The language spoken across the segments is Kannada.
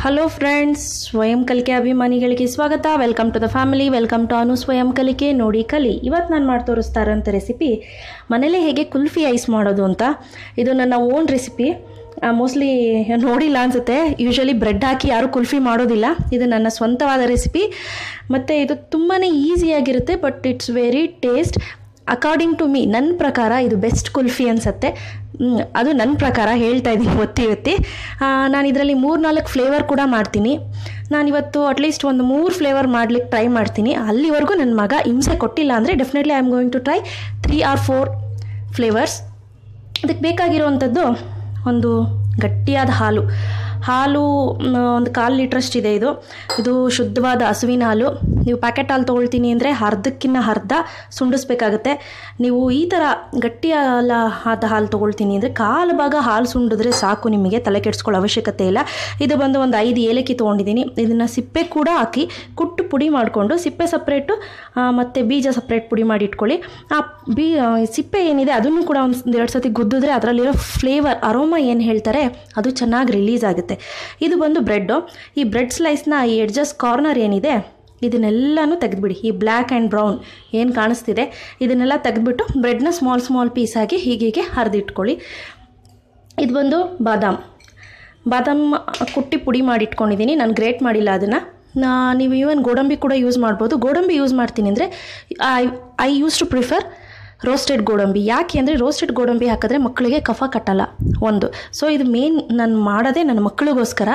ಹಲೋ ಫ್ರೆಂಡ್ಸ್ ಸ್ವಯಂ ಕಲಿಕೆ ಅಭಿಮಾನಿಗಳಿಗೆ ಸ್ವಾಗತ welcome to the family welcome to Anu ಸ್ವಯಂ ಕಲಿಕೆ ನೋಡಿ ಕಲಿ ಇವತ್ತು ನಾನು ಮಾಡಿ ತೋರಿಸ್ತಾರಂತ ರೆಸಿಪಿ ಮನೇಲಿ ಹೇಗೆ ಕುಲ್ಫಿ ಐಸ್ ಮಾಡೋದು ಅಂತ ಇದು ನನ್ನ ಓನ್ ರೆಸಿಪಿ ಮೋಸ್ಟ್ಲಿ ನೋಡಿಲ್ಲ ಅನಿಸುತ್ತೆ ಯೂಶ್ವಲಿ ಬ್ರೆಡ್ ಹಾಕಿ ಯಾರೂ ಕುಲ್ಫಿ ಮಾಡೋದಿಲ್ಲ ಇದು ನನ್ನ ಸ್ವಂತವಾದ ರೆಸಿಪಿ ಮತ್ತು ಇದು ತುಂಬಾ ಈಸಿಯಾಗಿರುತ್ತೆ but it's very taste according to me ನನ್ನ ಪ್ರಕಾರ ಇದು ಬೆಸ್ಟ್ ಕುಲ್ಫಿ ಅನಿಸುತ್ತೆ ಅದು ನನ್ನ ಪ್ರಕಾರ ಹೇಳ್ತಾ ಇದ್ದೀನಿ ಒತ್ತಿ ನಾನು ಇದರಲ್ಲಿ ಮೂರು ನಾಲ್ಕು ಫ್ಲೇವರ್ ಕೂಡ ಮಾಡ್ತೀನಿ. ನಾನಿವತ್ತು ಅಟ್ಲೀಸ್ಟ್ ಒಂದು ಮೂರು ಫ್ಲೇವರ್ ಮಾಡ್ಲಿಕ್ಕೆ ಟ್ರೈ ಮಾಡ್ತೀನಿ. ಅಲ್ಲಿವರೆಗೂ ನನ್ನ ಮಗ ಹಿಂಸೆ ಕೊಟ್ಟಿಲ್ಲ ಅಂದರೆ definitely I am going to try three or four flavours ಅದಕ್ಕೆ ಬೇಕಾಗಿರುವಂಥದ್ದು ಒಂದು ಗಟ್ಟಿಯಾದ ಹಾಲು. ಹಾಲು ಒಂದು ಕಾಲು ಲೀಟ್ರಷ್ಟು ಇದೆ ಇದು. ಇದು ಶುದ್ಧವಾದ ಹಸುವಿನ ಹಾಲು. ನೀವು ಪ್ಯಾಕೆಟ್ ಹಾಲು ತೊಗೊಳ್ತೀನಿ ಅಂದರೆ ಅರ್ಧಕ್ಕಿನ್ನ ಅರ್ಧ ಸುಂಡಿಸ್ಬೇಕಾಗತ್ತೆ. ನೀವು ಈ ಥರ ಗಟ್ಟಿ ಹಾಲ ಆದ ಹಾಲು ತೊಗೊಳ್ತೀನಿ ಅಂದರೆ ಕಾಲು ಭಾಗ ಹಾಲು ಸುಂಡಿದ್ರೆ ಸಾಕು ನಿಮಗೆ ತಲೆ ಕೆಡಿಸ್ಕೊಳ್ಳೋ ಅವಶ್ಯಕತೆ ಇಲ್ಲ. ಇದು ಬಂದು ಒಂದು ಐದು ಏಲಕ್ಕಿ ತೊಗೊಂಡಿದ್ದೀನಿ. ಇದನ್ನು ಸಿಪ್ಪೆ ಕೂಡ ಹಾಕಿ ಕುಟ್ಟು ಪುಡಿ ಮಾಡಿಕೊಂಡು, ಸಿಪ್ಪೆ ಸಪ್ರೇಟು ಮತ್ತು ಬೀಜ ಸಪ್ರೇಟ್ ಪುಡಿ ಮಾಡಿ ಇಟ್ಕೊಳ್ಳಿ. ಆ, ಬೀ ಸಿಪ್ಪೆ ಏನಿದೆ ಅದನ್ನು ಕೂಡ ಒಂದು ಎರಡು ಸತಿ ಗುದ್ದಿದ್ರೆ ಅದರಲ್ಲಿರೋ ಫ್ಲೇವರ್, ಅರೋಮಾ ಏನು ಹೇಳ್ತಾರೆ, ಅದು ಚೆನ್ನಾಗಿ ರಿಲೀಸ್ ಆಗುತ್ತೆ. ಇದು ಬಂದು ಬ್ರೆಡ್ಡು. ಈ ಬ್ರೆಡ್ ಸ್ಲೈಸ್ನ ಈ ಎಡ್ಜಸ್ ಕಾರ್ನರ್ ಏನಿದೆ, ಇದನ್ನೆಲ್ಲನೂ ತೆಗೆದುಬಿಡಿ. ಈ ಬ್ಲ್ಯಾಕ್ ಆ್ಯಂಡ್ ಬ್ರೌನ್ ಏನು ಕಾಣಿಸ್ತಿದೆ, ಇದನ್ನೆಲ್ಲ ತೆಗೆದುಬಿಟ್ಟು ಬ್ರೆಡ್ನ ಸ್ಮಾಲ್ ಸ್ಮಾಲ್ ಪೀಸಾಗಿ ಹೀಗೆ ಹರಿದಿಟ್ಕೊಳ್ಳಿ. ಇದು ಬಂದು ಬಾದಾಮ್. ಬಾದಾಮ್ ಕುಟ್ಟಿ ಪುಡಿ ಮಾಡಿ ಇಟ್ಕೊಂಡಿದ್ದೀನಿ ನಾನು ಗ್ರೇಟ್ ಮಾಡಿಲ್ಲ ಅದನ್ನು. ನೀವು ಈವನ್ ಗೋಡಂಬಿ ಕೂಡ ಯೂಸ್ ಮಾಡ್ಬೋದು. ಗೋಡಂಬಿ ಯೂಸ್ ಮಾಡ್ತೀನಿ ಅಂದರೆ, I I use to prefer roasted ಗೋಡಂಬಿ. ಯಾಕೆ ಅಂದರೆ ರೋಸ್ಟೆಡ್ ಗೋಡಂಬಿ ಹಾಕಿದ್ರೆ ಮಕ್ಕಳಿಗೆ ಕಫ ಕಟ್ಟಲ್ಲ. ಒಂದು. ಸೊ ಇದು ಮೇನ್ ನಾನು ಮಾಡೋದೇ ನನ್ನ ಮಕ್ಕಳಿಗೋಸ್ಕರ.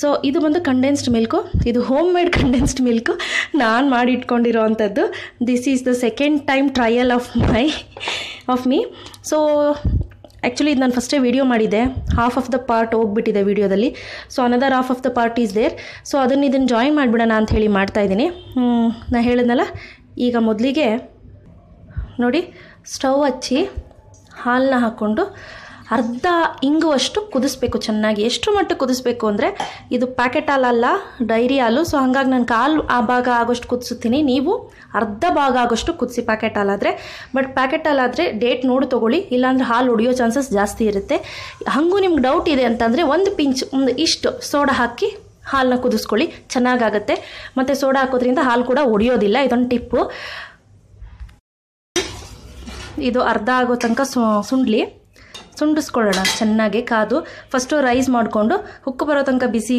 ಸೊ ಇದು ಬಂದು ಕಂಡೆನ್ಸ್ಡ್ ಮಿಲ್ಕು ಇದು ಹೋಮ್ ಮೇಡ್ ಕಂಡೆನ್ಸ್ಡ್ ಮಿಲ್ಕು ನಾನು ಮಾಡಿ ಇಟ್ಕೊಂಡಿರೋ ಅಂಥದ್ದು this is the second time trial of my of me so actually ಇದು ನಾನು ಫಸ್ಟೇ ವೀಡಿಯೋ ಮಾಡಿದ್ದೆ. ಹಾಫ್ ಆಫ್ ದ ಪಾರ್ಟ್ ಹೋಗ್ಬಿಟ್ಟಿದೆ ವೀಡಿಯೋದಲ್ಲಿ so another half of the part is there so ಅದನ್ನು ಇದನ್ನು ಜಾಯಿನ್ ಮಾಡಿಬಿಡೋಣ ಅಂತ ಹೇಳಿ ಮಾಡ್ತಾಯಿದ್ದೀನಿ ನಾನು ಹೇಳಿದ್ನಲ್ಲ, ಈಗ ಮೊದಲಿಗೆ ನೋಡಿ, ಸ್ಟವ್ ಹಚ್ಚಿ ಹಾಲನ್ನ ಹಾಕ್ಕೊಂಡು ಅರ್ಧ ಇಂಗುವಷ್ಟು ಕುದಿಸ್ಬೇಕು ಚೆನ್ನಾಗಿ. ಎಷ್ಟು ಮಟ್ಟಿಗೆ ಕುದಿಸ್ಬೇಕು ಅಂದರೆ ಇದು ಪ್ಯಾಕೆಟ್ ಹಾಲಲ್ಲ ಡೈರಿ ಹಾಲು. ಸೊ ಹಾಗಾಗಿ ನಾನು ಕಾಲು ಆ ಭಾಗ ಆಗೋಷ್ಟು ಕುದಿಸುತ್ತೀನಿ ನೀವು ಅರ್ಧ ಭಾಗ ಆಗೋಷ್ಟು ಕುದಿಸಿ ಪ್ಯಾಕೆಟ್ ಹಾಲಾದರೆ ಬಟ್ ಪ್ಯಾಕೆಟ್ ಹಾಲಾದರೆ ಡೇಟ್ ನೋಡಿ ತೊಗೊಳ್ಳಿ. ಇಲ್ಲಾಂದರೆ ಹಾಲು ಉಡಿಯೋ ಚಾನ್ಸಸ್ ಜಾಸ್ತಿ ಇರುತ್ತೆ. ಹಾಗೂ ನಿಮ್ಗೆ ಡೌಟ್ ಇದೆ ಅಂತಂದರೆ ಒಂದು ಪಿಂಚ್, ಒಂದು ಇಷ್ಟು ಸೋಡಾ ಹಾಕಿ ಹಾಲನ್ನ ಕುದಿಸ್ಕೊಳ್ಳಿ. ಚೆನ್ನಾಗಾಗುತ್ತೆ. ಮತ್ತು ಸೋಡಾ ಹಾಕೋದ್ರಿಂದ ಹಾಲು ಕೂಡ ಒಡೆಯೋದಿಲ್ಲ ಇದೊಂದು ಟಿಪ್ಪು. ಇದು ಅರ್ಧ ಆಗೋ ತನಕ ಸುಂಡ್ಲಿ. ಸುಂಡಿಸ್ಕೊಳ್ಳೋಣ ಚೆನ್ನಾಗಿ ಕಾದು. ಫಸ್ಟು ರೈಸ್ ಮಾಡಿಕೊಂಡು ಹುಕ್ಕು ಬರೋ ತನಕ ಬಿಸಿ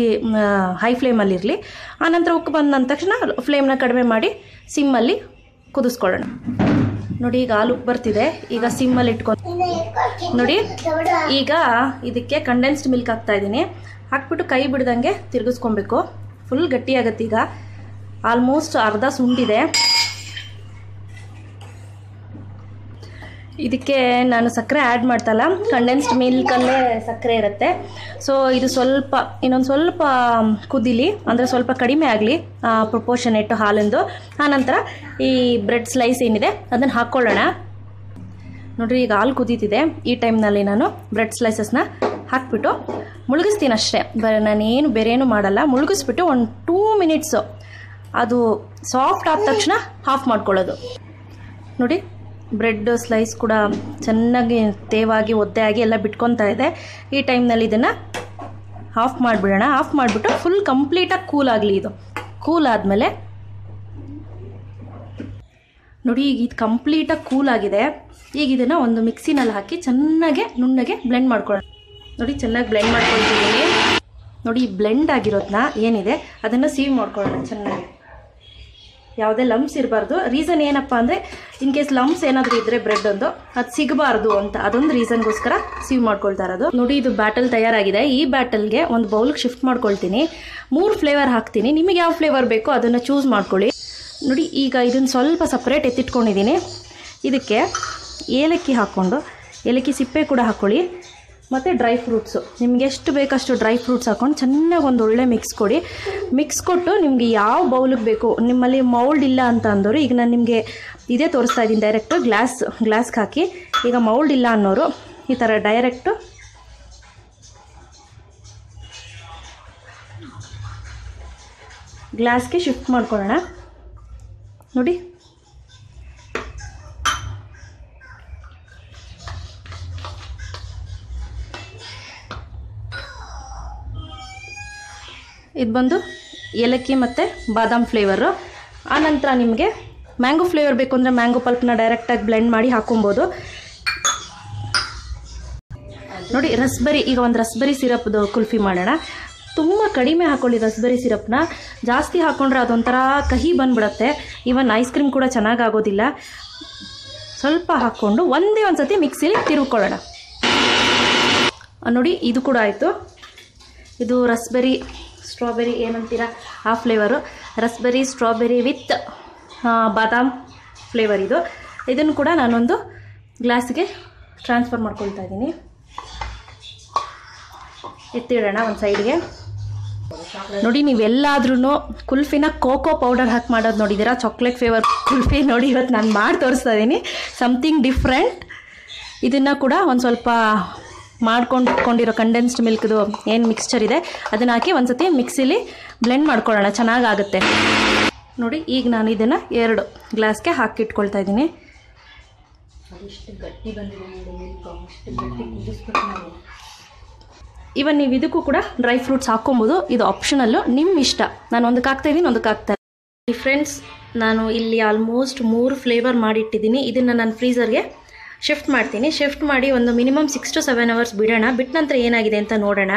ಹೈ ಫ್ಲೇಮಲ್ಲಿರಲಿ ಆನಂತರ ಉಕ್ಕು ಬಂದ ತಕ್ಷಣ ಫ್ಲೇಮ್ನ ಕಡಿಮೆ ಮಾಡಿ ಸಿಮ್ಮಲ್ಲಿ ಕುದಿಸ್ಕೊಳ್ಳೋಣ. ನೋಡಿ, ಈಗ ಹಾಲು ಬರ್ತಿದೆ. ಈಗ ಸಿಮ್ಮಲ್ಲಿ ಇಟ್ಕೊಂಡು ನೋಡಿ, ಈಗ ಇದಕ್ಕೆ ಕಂಡೆನ್ಸ್ಡ್ ಮಿಲ್ಕ್ ಹಾಕ್ತಾ ಇದ್ದೀನಿ. ಹಾಕ್ಬಿಟ್ಟು ಕೈ ಬಿಡ್ದಂಗೆ ತಿರುಗಿಸ್ಕೊಬೇಕು. ಫುಲ್ ಗಟ್ಟಿಯಾಗತ್ತೆ ಈಗ. ಆಲ್ಮೋಸ್ಟ್ ಅರ್ಧ ಸುಂಡಿದೆ. ಇದಕ್ಕೆ ನಾನು ಸಕ್ಕರೆ ಆ್ಯಡ್ ಮಾಡ್ತಲ್ಲ ಕಂಡೆನ್ಸ್ಡ್ ಮಿಲ್ಕಲ್ಲೇ ಸಕ್ಕರೆ ಇರುತ್ತೆ. ಸೊ ಇದು ಸ್ವಲ್ಪ, ಇನ್ನೊಂದು ಸ್ವಲ್ಪ ಕುದಿಲಿ, ಅಂದರೆ ಸ್ವಲ್ಪ ಕಡಿಮೆ ಆಗಲಿ ಪ್ರಪೋರ್ಷನೇಟ್ ಹಾಲಿಂದು. ಆನಂತರ ಈ ಬ್ರೆಡ್ ಸ್ಲೈಸ್ ಏನಿದೆ, ಅದನ್ನು ಹಾಕ್ಕೊಳ್ಳೋಣ ನೋಡಿರಿ, ಈಗ ಹಾಲು ಕುದೀತಿದೆ. ಈ ಟೈಮ್ನಲ್ಲಿ ನಾನು ಬ್ರೆಡ್ ಸ್ಲೈಸಸ್ನ ಹಾಕ್ಬಿಟ್ಟು ಮುಳುಗಿಸ್ತೀನಿ ಅಷ್ಟೇ. ಬ, ನಾನೇನು ಬೇರೆ ಏನು ಮಾಡಲ್ಲ. ಮುಳುಗಿಸ್ಬಿಟ್ಟು ಒಂದು ಟೂ ಮಿನಿಟ್ಸು ಅದು ಸಾಫ್ಟ್ ಆದ ತಕ್ಷಣ ಆಫ್ ಮಾಡ್ಕೊಳ್ಳೋದು. ನೋಡಿ ಬ್ರೆಡ್ ಸ್ಲೈಸ್ ಕೂಡ ಚೆನ್ನಾಗಿ ತೇವಾಗಿ ಒದ್ದೆ ಆಗಿ ಎಲ್ಲ ಬಿಟ್ಕೊತಾ ಇದೆ. ಈ ಟೈಮ್ನಲ್ಲಿ ಇದನ್ನು ಆಫ್ ಮಾಡಿಬಿಡೋಣ. ಆಫ್ ಮಾಡಿಬಿಟ್ಟು ಫುಲ್ ಕಂಪ್ಲೀಟಾಗಿ ಕೂಲ್ ಆಗಲಿ ಇದು. ಕೂಲ್ ಆದಮೇಲೆ ನೋಡಿ, ಈಗ ಇದು ಕಂಪ್ಲೀಟಾಗಿ ಕೂಲ್ ಆಗಿದೆ. ಈಗ ಇದನ್ನು ಒಂದು ಮಿಕ್ಸಿನಲ್ಲಿ ಹಾಕಿ ಚೆನ್ನಾಗೆ ನುಣ್ಣಗೆ ಬ್ಲೆಂಡ್ ಮಾಡ್ಕೊಳ್ಳೋಣ. ನೋಡಿ, ಚೆನ್ನಾಗಿ ಬ್ಲೆಂಡ್ ಮಾಡ್ಕೊಳ್ತಿದ್ದೀನಿ. ನೋಡಿ ಬ್ಲೆಂಡ್ ಆಗಿರೋದನ್ನ ಏನಿದೆ? ಅದನ್ನು ಸೀವ್ ಮಾಡ್ಕೊಳ್ಳೋಣ ಚೆನ್ನಾಗಿ. ಯಾವುದೇ ಲಮ್ಸ್ ಇರಬಾರ್ದು. ರೀಸನ್ ಏನಪ್ಪ ಅಂದರೆ ಇನ್ ಕೇಸ್ ಲಮ್ಸ್ ಏನಾದರೂ ಇದ್ದರೆ ಬ್ರೆಡ್ ಒಂದು, ಅದು ಸಿಗಬಾರ್ದು ಅಂತ ಅದೊಂದು ರೀಸನ್ಗೋಸ್ಕರ ಸೀವ್ ಮಾಡ್ಕೊಳ್ತಾ ಇರೋದು. ನೋಡಿ, ಇದು ಬ್ಯಾಟಲ್ ತಯಾರಾಗಿದೆ. ಈ ಬ್ಯಾಟಲ್ಗೆ ಒಂದು ಬೌಲ್ಗೆ ಶಿಫ್ಟ್ ಮಾಡ್ಕೊಳ್ತೀನಿ. ಮೂರು ಫ್ಲೇವರ್ ಹಾಕ್ತೀನಿ. ನಿಮಗೆ ಯಾವ ಫ್ಲೇವರ್ ಬೇಕೋ ಅದನ್ನು ಚೂಸ್ ಮಾಡ್ಕೊಳ್ಳಿ. ನೋಡಿ, ಈಗ ಇದನ್ನು ಸ್ವಲ್ಪ ಸಪ್ರೇಟ್ ಎತ್ತಿಟ್ಕೊಂಡಿದ್ದೀನಿ. ಇದಕ್ಕೆ ಏಲಕ್ಕಿ ಹಾಕ್ಕೊಂಡು, ಏಲಕ್ಕಿ ಸಿಪ್ಪೆ ಕೂಡ ಹಾಕ್ಕೊಳ್ಳಿ. ಮತ್ತು ಡ್ರೈ ಫ್ರೂಟ್ಸು ನಿಮ್ಗೆ ಎಷ್ಟು ಬೇಕಷ್ಟು ಡ್ರೈ ಫ್ರೂಟ್ಸ್ ಹಾಕ್ಕೊಂಡು ಚೆನ್ನಾಗಿ ಒಂದು ಒಳ್ಳೆ ಮಿಕ್ಸ್ ಕೊಡಿ. ಮಿಕ್ಸ್ ಕೊಟ್ಟು ನಿಮಗೆ ಯಾವ ಬೌಲಿಗೆ ಬೇಕು, ನಿಮ್ಮಲ್ಲಿ ಮೌಲ್ಡ್ ಇಲ್ಲ ಅಂತ ಅಂದವರು ಈಗ ನಾನು ನಿಮಗೆ ಇದೇ ತೋರಿಸ್ತಾ ಇದ್ದೀನಿ ಡೈರೆಕ್ಟು ಗ್ಲಾಸ್ ಗ್ಲಾಸ್ಗೆ ಹಾಕಿ. ಈಗ ಮೌಲ್ಡ್ ಇಲ್ಲ ಅನ್ನೋರು, ಈ ಥರ ಡೈರೆಕ್ಟು ಗ್ಲಾಸ್ಗೆ ಶಿಫ್ಟ್ ಮಾಡ್ಕೊಳ್ಳೋಣ. ನೋಡಿ. ಇದು ಬಂದು ಏಲಕ್ಕಿ ಮತ್ತು ಬಾದಾಮ್ ಫ್ಲೇವರು ಆನಂತರ ನಿಮಗೆ ಮ್ಯಾಂಗೋ ಫ್ಲೇವರ್ ಬೇಕು ಅಂದರೆ ಮ್ಯಾಂಗೋ ಪಲ್ಪ್ನ ಡೈರೆಕ್ಟಾಗಿ ಬ್ಲೆಂಡ್ ಮಾಡಿ ಹಾಕೊಬೋದು. ನೋಡಿ, ರಸ್ಬರಿ, ಈಗ ಒಂದು ರಸ್ಬರಿ ಸಿರಪ್ದು ಕುಲ್ಫಿ ಮಾಡೋಣ. ತುಂಬ ಕಡಿಮೆ ಹಾಕೊಳ್ಳಿ ರಸ್ಬೆರಿ ಸಿರಪ್ನ ಜಾಸ್ತಿ ಹಾಕ್ಕೊಂಡ್ರೆ ಅದೊಂಥರ ಕಹಿ ಬಂದ್ಬಿಡುತ್ತೆ. ಈವನ್ ಐಸ್ ಕ್ರೀಮ್ ಕೂಡ ಚೆನ್ನಾಗಿ ಆಗೋದಿಲ್ಲ ಸ್ವಲ್ಪ ಹಾಕ್ಕೊಂಡು ಒಂದೇ ಒಂದು ಸತಿ ಮಿಕ್ಸಿಲಿ ತಿರುಗ್ಕೊಳ್ಳೋಣ ನೋಡಿ, ಇದು ಕೂಡ ಆಯಿತು. ಇದು ರಸ್ಬೆರಿ ಸ್ಟ್ರಾಬೆರಿ ಏನಂತೀರ? ಆ ಫ್ಲೇವರು. ರಸ್ಬೆರಿ, ಸ್ಟ್ರಾಬೆರಿ ವಿತ್ ಬಾದಾಮ್ ಫ್ಲೇವರ್ ಇದು. ಇದನ್ನು ಕೂಡ ನಾನೊಂದು ಗ್ಲಾಸ್ಗೆ ಟ್ರಾನ್ಸ್ಫರ್ ಮಾಡ್ಕೊಳ್ತಾ ಇದ್ದೀನಿ. ಎತ್ತಿಡೋಣ ಒಂದು ಸೈಡ್ಗೆ. ನೋಡಿ ನೀವೆಲ್ಲಾದ್ರೂ ಕುಲ್ಫಿನ ಕೋಕೋ ಪೌಡರ್ ಹಾಕಿ ಮಾಡೋದು ನೋಡಿದ್ದೀರಾ? ಚಾಕ್ಲೇಟ್ ಫ್ಲೇವರ್ ಕುಲ್ಫಿ ನೋಡಿ ಇವತ್ತು ನಾನು ಮಾಡಿ ತೋರಿಸ್ತಾ ಇದ್ದೀನಿ. ಸಮಥಿಂಗ್ ಡಿಫ್ರೆಂಟ್ ಇದನ್ನು ಕೂಡ ಒಂದು ಸ್ವಲ್ಪ ಮಾಡ್ಕೊಂಡು ಇಟ್ಕೊಂಡಿರೋ ಕಂಡೆನ್ಸ್ಡ್ ಮಿಲ್ಕ್ದು ಏನು ಮಿಕ್ಸ್ಚರ್ ಇದೆ ಅದನ್ನು ಹಾಕಿ ಒಂದು ಸತಿ ಮಿಕ್ಸಿಲಿ ಬ್ಲೆಂಡ್ ಮಾಡ್ಕೊಳ್ಳೋಣ ಚೆನ್ನಾಗಾಗುತ್ತೆ. ನೋಡಿ ಈಗ ನಾನು ಇದನ್ನು ಎರಡು ಗ್ಲಾಸ್ಗೆ ಹಾಕಿಟ್ಕೊಳ್ತಾ ಇದ್ದೀನಿ. ಇವನ್ ನೀವು. ಇದಕ್ಕೂ ಕೂಡ ಡ್ರೈ ಫ್ರೂಟ್ಸ್ ಹಾಕೊಬೋದು ಇದು ಆಪ್ಷನಲ್ಲು ನಿಮ್ಮ ಇಷ್ಟ. ನಾನು ಒಂದಕ್ಕೆ ಹಾಕ್ತಾ ಇದ್ದೀನಿ ಒಂದಕ್ಕೆ ಹಾಕ್ತಾ ಫ್ರೆಂಡ್ಸ್ ನಾನು ಇಲ್ಲಿ ಆಲ್ಮೋಸ್ಟ್ ಮೂರು ಫ್ಲೇವರ್ ಮಾಡಿಟ್ಟಿದ್ದೀನಿ. ಇದನ್ನು ನಾನು ಫ್ರೀಸರ್ಗೆ ಶಿಫ್ಟ್ ಮಾಡ್ತೀನಿ. ಶಿಫ್ಟ್ ಮಾಡಿ ಒಂದು minimum six to seven hours ಬಿಡೋಣ. ಬಿಟ್ಟ ನಂತರ ಏನಾಗಿದೆ ಅಂತ ನೋಡೋಣ.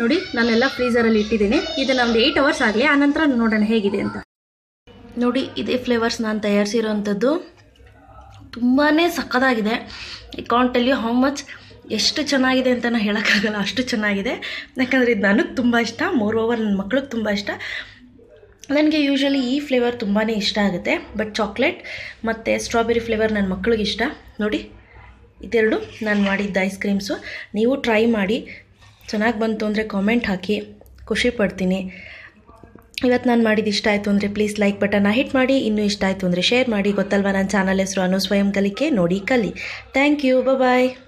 ನೋಡಿ, ನಾನೆಲ್ಲ ಫ್ರೀಸರಲ್ಲಿ ಇಟ್ಟಿದ್ದೀನಿ. ಇದು ನಮ್ದು ಏಯ್ಟ್ ಅವರ್ಸ್ ಆಗಲಿ. ಆನಂತರ ನೋಡೋಣ ಹೇಗಿದೆ ಅಂತ. ನೋಡಿ, ಇದೇ ಫ್ಲೇವರ್ಸ್ ನಾನು ತಯಾರಿಸಿರೋವಂಥದ್ದು ತುಂಬಾ ಸಕ್ಕತ್ತಾಗಿದೆ ಐ ಹೌ ಮಚ್ ಎಷ್ಟು ಚೆನ್ನಾಗಿದೆ ಅಂತ ನಾನು ಹೇಳೋಕ್ಕಾಗಲ್ಲ. ಅಷ್ಟು ಚೆನ್ನಾಗಿದೆ. ಯಾಕಂದರೆ ಇದು ನನಗೆ ತುಂಬ ಇಷ್ಟ. ಮೋರ್ ಓವರ್ ನನ್ನ ಮಕ್ಳಿಗೆ ತುಂಬ ಇಷ್ಟ. ನನಗೆ ಯೂಶ್ವಲಿ ಈ ಫ್ಲೇವರ್ ತುಂಬಾ ಇಷ್ಟ ಆಗುತ್ತೆ ಬಟ್ ಚಾಕ್ಲೇಟ್ ಮತ್ತು ಸ್ಟ್ರಾಬೆರಿ ಫ್ಲೇವರ್ ನನ್ನ ಮಕ್ಕಳಿಗೆ ಇಷ್ಟ. ನೋಡಿ, ಇದೆರಡು ನಾನು ಮಾಡಿದ್ದ ಐಸ್ ಕ್ರೀಮ್ಸು ನೀವು ಟ್ರೈ ಮಾಡಿ, ಚೆನ್ನಾಗಿ ಬಂತು ಅಂದರೆ ಕಾಮೆಂಟ್ ಹಾಕಿ, ಖುಷಿ ಪಡ್ತೀನಿ. ಇವತ್ತು ನಾನು ಮಾಡಿದ್ದು ಇಷ್ಟ ಆಯಿತು ಅಂದರೆ ಪ್ಲೀಸ್ ಲೈಕ್ ಬಟನ್ನ ಹಿಟ್ ಮಾಡಿ, ಇನ್ನೂ ಇಷ್ಟ ಆಯಿತು ಅಂದರೆ ಶೇರ್ ಮಾಡಿ. ಗೊತ್ತಲ್ವ ನನ್ನ ಚಾನಲ್ ಹೆಸರು ಅನು ಸ್ವಯಂ ಕಲಿಕೆ, ನೋಡಿ ಕಲಿ. Thank you bye